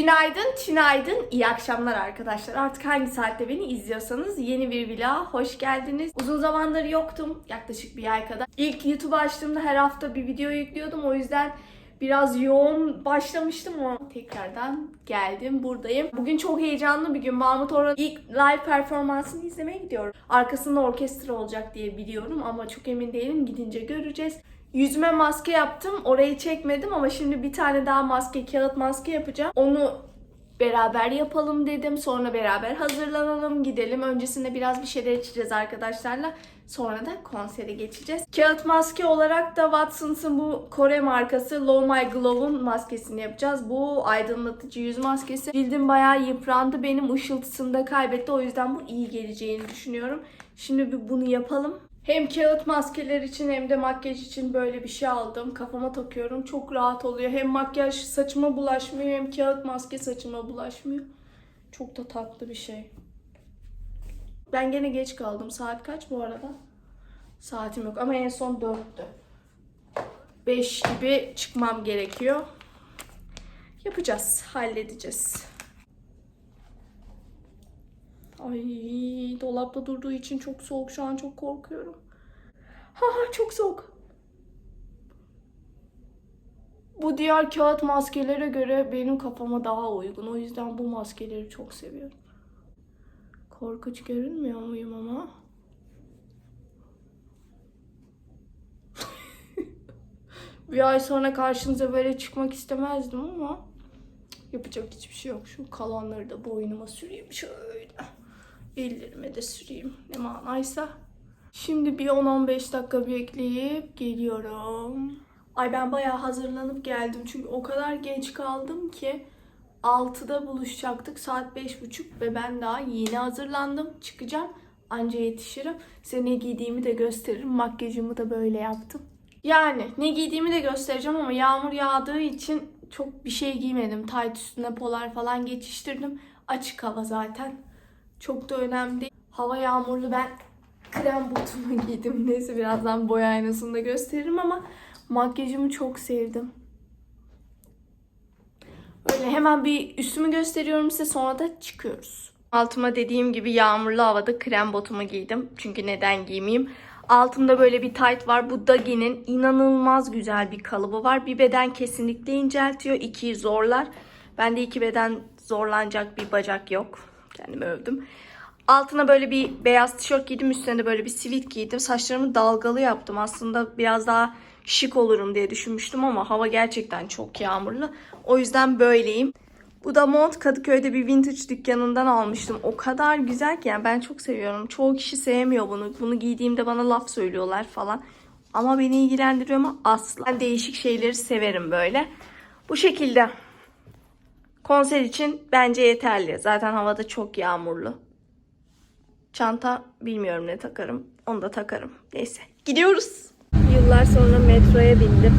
Günaydın, tünaydın, iyi akşamlar arkadaşlar. Artık hangi saatte beni izliyorsanız yeni bir vloga hoş geldiniz. Uzun zamandır yoktum, yaklaşık bir ay kadar. İlk YouTube açtığımda her hafta bir video yüklüyordum. O yüzden biraz yoğun başlamıştım ama tekrardan geldim, buradayım. Bugün çok heyecanlı bir gün. Mahmut Orhan'ın ilk live performansını izlemeye gidiyorum. Arkasında orkestra olacak diye biliyorum ama çok emin değilim. Gidince göreceğiz. Yüzüme maske yaptım. Orayı çekmedim ama şimdi bir tane daha maske, kağıt maske yapacağım. Onu beraber yapalım dedim. Sonra beraber hazırlanalım, gidelim. Öncesinde biraz bir şeyler içeceğiz arkadaşlarla. Sonra da konsere geçeceğiz. Kağıt maske olarak da Watsons'ın bu Kore markası Low My Glow'un maskesini yapacağız. Bu aydınlatıcı yüz maskesi. Cildim bayağı yıprandı. Benim ışıltısını da kaybetti. O yüzden bu iyi geleceğini düşünüyorum. Şimdi bir bunu yapalım. Hem kağıt maskeler için hem de makyaj için böyle bir şey aldım. Kafama takıyorum. Çok rahat oluyor. Hem makyaj saçıma bulaşmıyor hem kağıt maske saçıma bulaşmıyor. Çok da tatlı bir şey. Ben gene geç kaldım. Saat kaç bu arada? Saatim yok ama en son 4'tü. 5 gibi çıkmam gerekiyor. Yapacağız, halledeceğiz. Ay dolapta durduğu için çok soğuk şu an çok korkuyorum. Ha çok soğuk. Bu diğer kağıt maskelere göre benim kafama daha uygun. O yüzden bu maskeleri çok seviyorum. Korkunç görünmüyor muyum ama? Bir ay sonra karşınıza böyle çıkmak istemezdim ama yapacak hiçbir şey yok. Şu kalanları da boynuma süreyim şöyle. Ellerime de süreyim ne manaysa. Şimdi bir 10-15 dakika bekleyip geliyorum. Ay ben bayağı hazırlanıp geldim çünkü o kadar geç kaldım ki 6'da buluşacaktık saat 5.30 ve ben daha yeni hazırlandım. Çıkacağım anca yetişirim. Size ne giydiğimi de gösteririm. Makyajımı da böyle yaptım. Yani ne giydiğimi de göstereceğim ama yağmur yağdığı için çok bir şey giymedim. Tayt üstüne polar falan geçiştirdim. Açık hava zaten. Çok da önemli değil. Hava yağmurlu ben krem botumu giydim. Neyse birazdan boy aynasını da gösteririm ama makyajımı çok sevdim. Öyle hemen bir üstümü gösteriyorum size sonra da çıkıyoruz. Altıma dediğim gibi yağmurlu havada krem botumu giydim. Çünkü neden giymeyeyim? Altımda böyle bir tight var. Bu Dagi'nin inanılmaz güzel bir kalıbı var. Bir beden kesinlikle inceltiyor. ikiyi zorlar. Bende iki beden zorlanacak bir bacak yok. Kendimi övdüm. Altına böyle bir beyaz tişört giydim. Üstüne de böyle bir sivit giydim. Saçlarımı dalgalı yaptım. Aslında biraz daha şık olurum diye düşünmüştüm ama hava gerçekten çok yağmurlu. O yüzden böyleyim. Bu da mont Kadıköy'de bir vintage dükkanından almıştım. O kadar güzel ki yani ben çok seviyorum. Çoğu kişi sevmiyor bunu. Bunu giydiğimde bana laf söylüyorlar falan. Ama beni ilgilendiriyor mu? Asla. Ben değişik şeyleri severim böyle. Bu şekilde. Konser için bence yeterli. Zaten havada çok yağmurlu. Çanta bilmiyorum ne takarım. Onu da takarım. Neyse. Gidiyoruz. Yıllar sonra metroya bindim.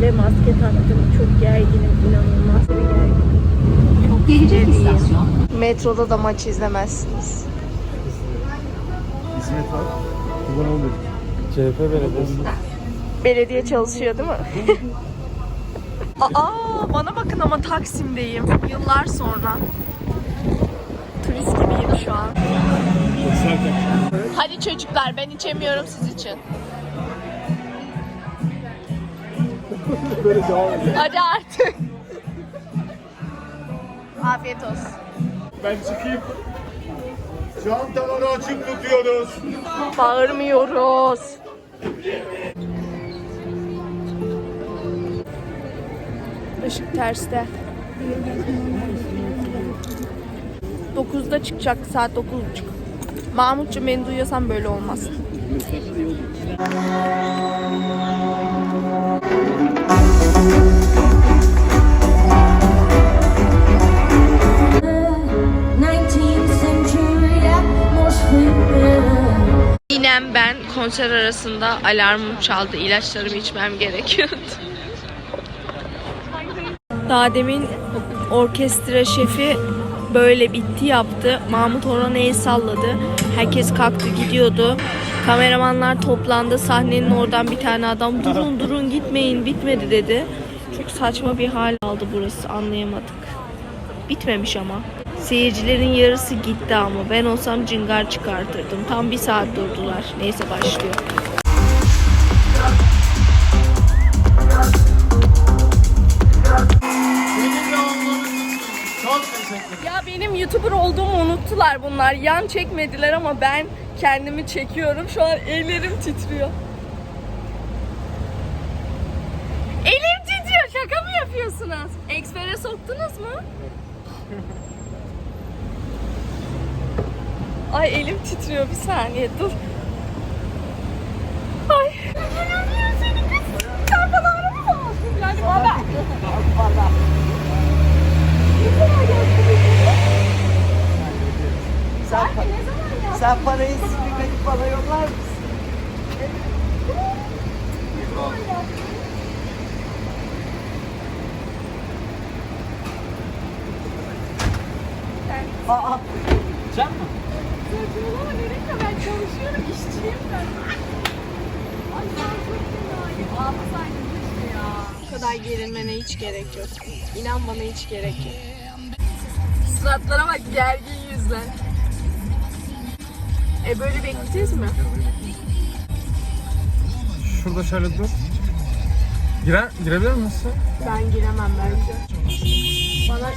Ve maske taktım. Çok gerginim. inanılmaz bir gerginim. Gelecek istasyon. Metroda da maç izlemezsiniz. Hizmet var. Kullanılmıyor. CHP Belediyesi. Belediye çalışıyor değil mi? Aa bana bakın ama Taksim'deyim. Yıllar sonra. Turist gibiyim şu an. Hadi çocuklar ben içemiyorum siz için. Hadi artık. Afiyet olsun. Ben çıkayım. Çantaları açık tutuyoruz. Bağırmıyoruz. Işık terste. 9'da çıkacak saat 9.30. Mahmutcuğum beni duyuyorsan böyle olmaz. Yinem ben konser arasında alarmım çaldı. İlaçlarımı içmem gerekiyordu. Daha demin orkestra şefi böyle bitti yaptı. Mahmut Orhan'a el salladı. Herkes kalktı gidiyordu. Kameramanlar toplandı. Sahnenin oradan bir tane adam durun durun gitmeyin bitmedi dedi. Çok saçma bir hal aldı burası anlayamadık. Bitmemiş ama. Seyircilerin yarısı gitti ama ben olsam cıngar çıkartırdım. Tam bir saat durdular. Neyse başlıyor. Unuttular bunlar. Yan çekmediler ama ben kendimi çekiyorum. Şu an ellerim titriyor. Elim titriyor. Şaka mı yapıyorsunuz? Eksper'e soktunuz mu? Ay elim titriyor. Bir saniye dur. Ay. Sen bana aramı Yani baba. Sen, sen parayı silmeyip bana yollar mısın? Aa, can mı? Saçmalama ya ben çalışıyorum, işçiyim ben. Ay ben çok fenayım. Ağlasaydım keşke ya. Bu kadar gerilmene hiç gerek yok. İnan bana hiç gerek yok. Suratlara bak gergin yüzler. E böyle bekleyeceğiz mi? Şurada şöyle dur. Girer, girebilir misin? Ben giremem bence. Bana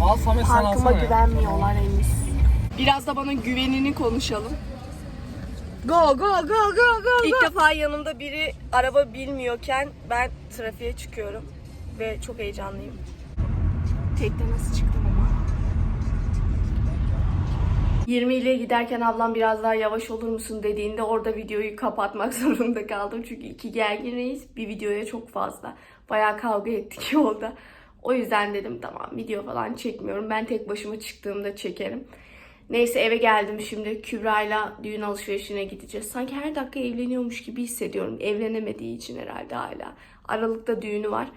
Al Samet sen parkıma alsana ya. güvenmiyorlar henüz. Biraz da bana güvenini konuşalım. Go go go go go İlk defa yanımda biri araba bilmiyorken ben trafiğe çıkıyorum ve çok heyecanlıyım. Tekte nasıl çıktım 20 ile giderken ablam biraz daha yavaş olur musun dediğinde orada videoyu kapatmak zorunda kaldım. Çünkü iki gergin reis bir videoya çok fazla. Bayağı kavga ettik yolda. O yüzden dedim tamam video falan çekmiyorum. Ben tek başıma çıktığımda çekerim. Neyse eve geldim şimdi. Kübra'yla düğün alışverişine gideceğiz. Sanki her dakika evleniyormuş gibi hissediyorum. Evlenemediği için herhalde hala. Aralıkta düğünü var.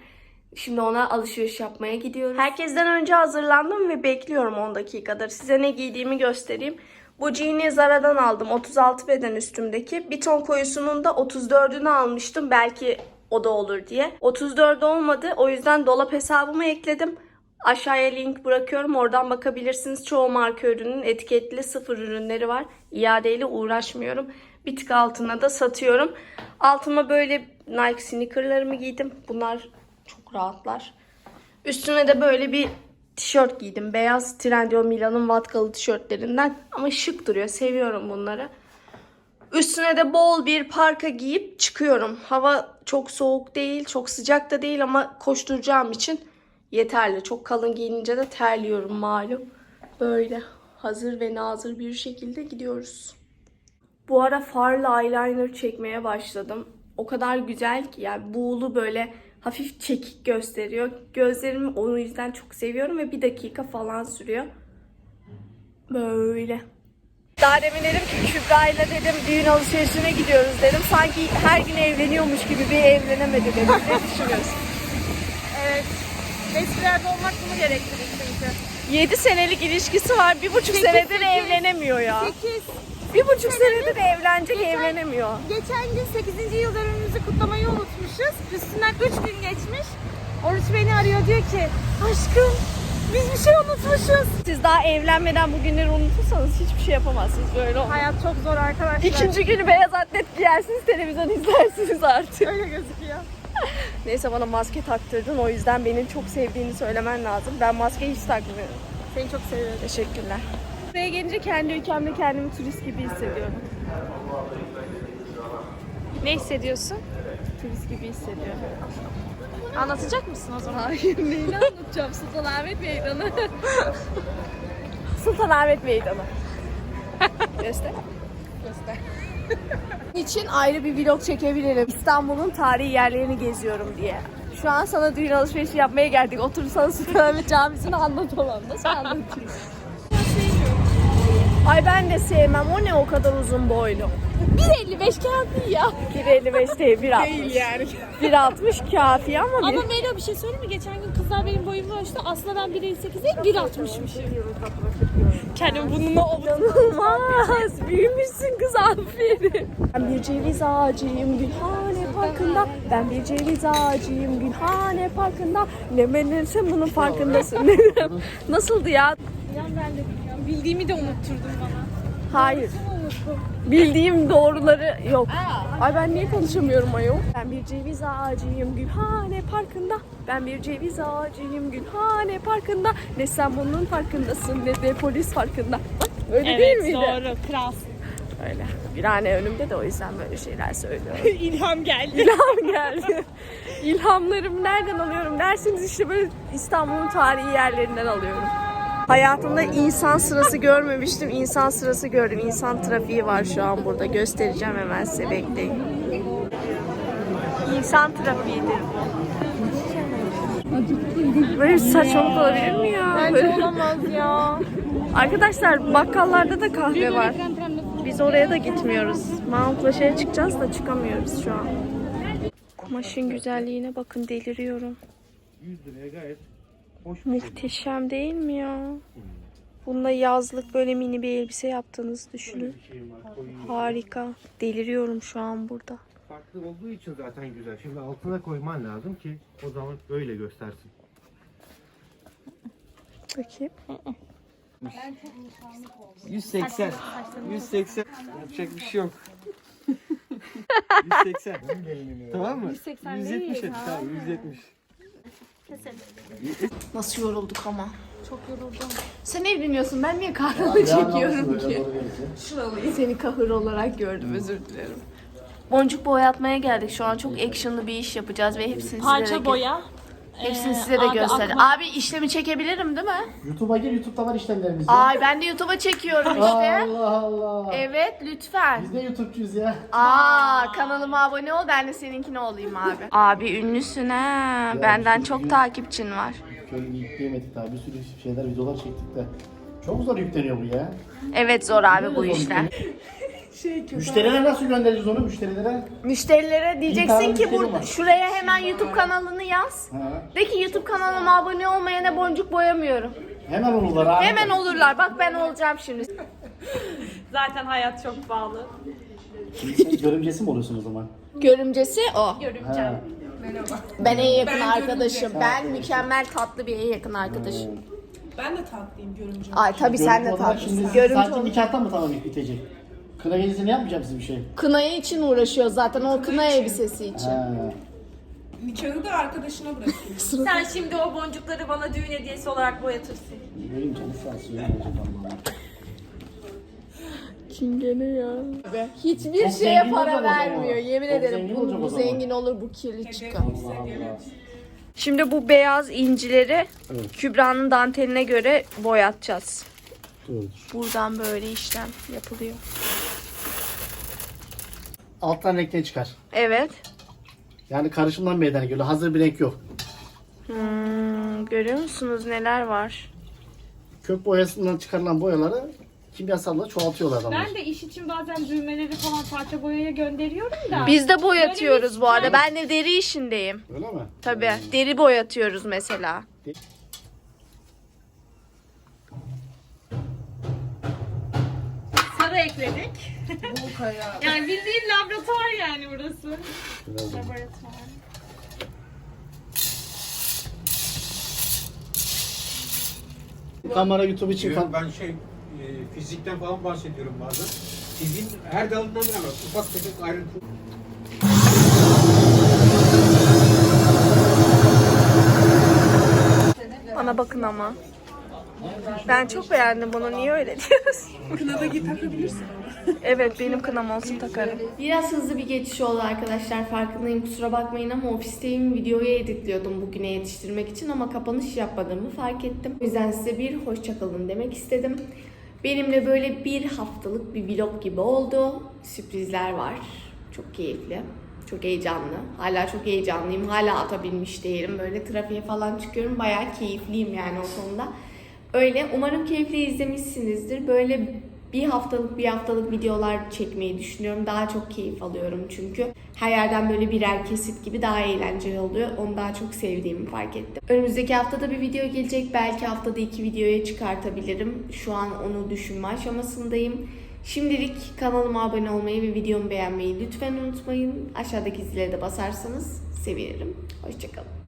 Şimdi ona alışveriş yapmaya gidiyoruz. Herkesten önce hazırlandım ve bekliyorum 10 dakikadır. Size ne giydiğimi göstereyim. Bu jean'i Zara'dan aldım. 36 beden üstümdeki. Bir ton koyusunun da 34'ünü almıştım. Belki o da olur diye. 34 olmadı. O yüzden dolap hesabıma ekledim. Aşağıya link bırakıyorum. Oradan bakabilirsiniz. Çoğu marka ürünün etiketli sıfır ürünleri var. İadeyle uğraşmıyorum. Bir tık altına da satıyorum. Altıma böyle Nike sneakerlarımı giydim. Bunlar çok rahatlar. Üstüne de böyle bir tişört giydim. Beyaz Trendyol Milan'ın vatkalı tişörtlerinden. Ama şık duruyor. Seviyorum bunları. Üstüne de bol bir parka giyip çıkıyorum. Hava çok soğuk değil, çok sıcak da değil ama koşturacağım için yeterli. Çok kalın giyinince de terliyorum malum. Böyle hazır ve nazır bir şekilde gidiyoruz. Bu ara farla eyeliner çekmeye başladım. O kadar güzel ki yani buğulu böyle hafif çekik gösteriyor. Gözlerimi o yüzden çok seviyorum ve bir dakika falan sürüyor. Böyle. Daha demin dedim ki Kübra'yla dedim düğün alışverişine gidiyoruz dedim. Sanki her gün evleniyormuş gibi bir evlenemedi dedim. Ne düşünüyorsun? Evet. Eskilerde olmak bunu gerektirir çünkü. 7 senelik ilişkisi var. Bir buçuk senedir evlenemiyor ya. 8. Bir buçuk senedir evlenecek Geçen- evlenemiyor. Geçen gün 8. yıl dönümümüzü kutlamayı unutmuşuz. Üstünden 3 gün geçmiş. Oruç beni arıyor diyor ki aşkım biz bir şey unutmuşuz. Siz daha evlenmeden bu günleri unutursanız hiçbir şey yapamazsınız böyle olmaz. Hayat çok zor arkadaşlar. İkinci günü beyaz atlet giyersiniz, televizyon izlersiniz artık. Öyle gözüküyor. Neyse bana maske taktırdın o yüzden beni çok sevdiğini söylemen lazım. Ben maske hiç takmıyorum. Seni çok seviyorum. Teşekkürler. Buraya gelince kendi ülkemde kendimi turist gibi hissediyorum. Ne hissediyorsun? Turist gibi hissediyorum. Anlatacak mısın o zaman? Hayır neyini anlatacağım Sultanahmet Meydanı. Sultanahmet Meydanı. Göster. Göster. için ayrı bir vlog çekebilirim. İstanbul'un tarihi yerlerini geziyorum diye. Şu an sana düğün alışverişi yapmaya geldik. Oturursan Sultanahmet Camisi'ni anlatamam. Nasıl anlatayım? Ay ben de sevmem. O ne o kadar uzun boylu? 1.55 kafi ya. 1.55 değil 1.60. Değil yani. 1.60 kafi ama, Ama bir... Melo bir şey söyleyeyim mi? Geçen gün kızlar benim boyumu ölçtü. Aslında ben 1.58 değil 1.60'mışım. Kendim bununla İnanılmaz. Büyümüşsün kız aferin. Ben bir ceviz ağacıyım. Gülhane parkında Ben bir ceviz ağacıyım Gülhane parkında Ne benim sen bunun farkındasın Nasıldı ya? İnan ben de. Bildiğimi de unutturdun bana. Hayır Bildiğim doğruları yok Ay ben niye konuşamıyorum ayol? Ben bir ceviz ağacıyım Gülhane parkında Ben bir ceviz ağacıyım Gülhane parkında Ne sen bunun farkındasın ne de polis farkında Bak öyle değil miydi? doğru. Kral. Öyle. Bir anne önümde de o yüzden böyle şeyler söylüyorum. İlham geldi. İlham geldi. İlhamlarımı nereden alıyorum derseniz işte böyle İstanbul'un tarihi yerlerinden alıyorum. Hayatımda insan sırası görmemiştim. İnsan sırası gördüm. İnsan trafiği var şu an burada. Göstereceğim hemen size bekleyin. İnsan trafiğidir bu. Böyle bir saçmalık olabilir mi ya? Bence olamaz ya. Arkadaşlar bakkallarda da kahve var. Biz oraya da gitmiyoruz. Mountlaşa'ya çıkacağız da çıkamıyoruz şu an. Kumaşın güzelliğine bakın deliriyorum. 100 liraya gayet hoş Muhteşem değil mi ya? Bununla yazlık böyle mini bir elbise yaptığınızı düşünün. Koyayım. Harika. Deliriyorum şu an burada. Farklı olduğu için zaten güzel. Şimdi altına koyman lazım ki o zaman öyle göstersin. Bakayım. 180. 180. Yapacak bir şey yok. 180. tamam mı? 180 170 değil et. Tamam 170. Nasıl yorulduk ama. Çok yoruldum. Sen evleniyorsun. Ben niye kahramanı çekiyorum ki? Şuralıyı. Seni kahır olarak gördüm. Özür dilerim. Boncuk boyatmaya geldik. Şu an çok actionlı bir iş yapacağız ve hepsini Parça boya. Hepsini Ee, size de abi akma- Abi işlemi çekebilirim değil mi? YouTube'a gir, YouTube'da var işlemlerimiz. Ay ben de YouTube'a çekiyorum işte. Allah Allah. Evet lütfen. Biz de YouTube'cuyuz ya. Aa kanalıma abone ol ben de seninkine olayım abi. Abi ünlüsün ha. Benden çok takipçin var. Şöyle yükleyemedik daha. Bir sürü şeyler, videolar çektik de. Çok zor yükleniyor bu ya. Evet zor abi bu Zor işler. yükleniyor. Müşterilere nasıl göndereceğiz onu müşterilere? Müşterilere diyeceksin ki müşteri var. şuraya hemen YouTube kanalını yaz. Ha. De ki YouTube kanalıma abone olmayana boncuk boyamıyorum. Hemen olurlar abi. Hemen olurlar. Bak ben olacağım şimdi. Zaten hayat çok pahalı. Siz görümcesi mi oluyorsun o zaman? Görümcesi o. Ha. Ben en yakın arkadaşım. Ben mükemmel tatlı bir en yakın arkadaşım. Ben de tatlıyım görünce. Ay tabii sen de olarak tatlısın. Şimdi Görüntü sadece nikahtan mı tamam bitecek? Kına gecesi ne yapmayacağım siz bir şey? Kınaya için uğraşıyor zaten o kına elbisesi için. Ha. Nikahı da arkadaşına bırakıyorum. Sen şimdi o boncukları bana düğün hediyesi olarak boyatırsın. Vereyim canı sağ olsun. Çingene ya. Hiçbir Çok şeye zengin para olacak o zaman. vermiyor. Yemin Çok ederim zengin bu, olacak bu o zaman. zengin olur bu kirli çıkar. Allah Allah. Şimdi bu beyaz incileri Kübra'nın danteline göre boyatacağız. Doğrudur. Buradan böyle işlem yapılıyor. Alttan renkten çıkar. Evet. Yani karışımdan meydana geliyor. Hazır bir renk yok. Hmm, görüyor musunuz neler var? Kök boyasından çıkarılan boyaları kimyasalla çoğaltıyorlar adamlar. Ben de iş için bazen düğmeleri falan parça boyaya gönderiyorum da. Biz de boyatıyoruz bu arada. Ben de deri işindeyim. Öyle mi? Tabii. Deri boyatıyoruz mesela. Sarı ekledik. yani bildiğin laboratuvar yani burası. Da- Laboratuvar. Kamera YouTube için falan. ben şey e, fizikten falan bahsediyorum bazen. Fiziğin her dalından bile var. Ufak tefek ayrıntı. Bana bakın ama. Ben çok beğendim bunu. Niye öyle diyorsun? Kınada git takabilirsin. Evet benim kınam olsun takarım. Biraz hızlı bir geçiş oldu arkadaşlar farkındayım kusura bakmayın ama ofisteyim videoyu editliyordum bugüne yetiştirmek için ama kapanış yapmadığımı fark ettim. O yüzden size bir hoşçakalın demek istedim. Benimle böyle bir haftalık bir vlog gibi oldu. Sürprizler var. Çok keyifli. Çok heyecanlı. Hala çok heyecanlıyım. Hala atabilmiş değilim. Böyle trafiğe falan çıkıyorum. Bayağı keyifliyim yani o konuda. Öyle. Umarım keyifli izlemişsinizdir. Böyle bir haftalık bir haftalık videolar çekmeyi düşünüyorum. Daha çok keyif alıyorum çünkü. Her yerden böyle birer kesit gibi daha eğlenceli oluyor. Onu daha çok sevdiğimi fark ettim. Önümüzdeki haftada bir video gelecek. Belki haftada iki videoya çıkartabilirim. Şu an onu düşünme aşamasındayım. Şimdilik kanalıma abone olmayı ve videomu beğenmeyi lütfen unutmayın. Aşağıdaki zile de basarsanız sevinirim. Hoşçakalın.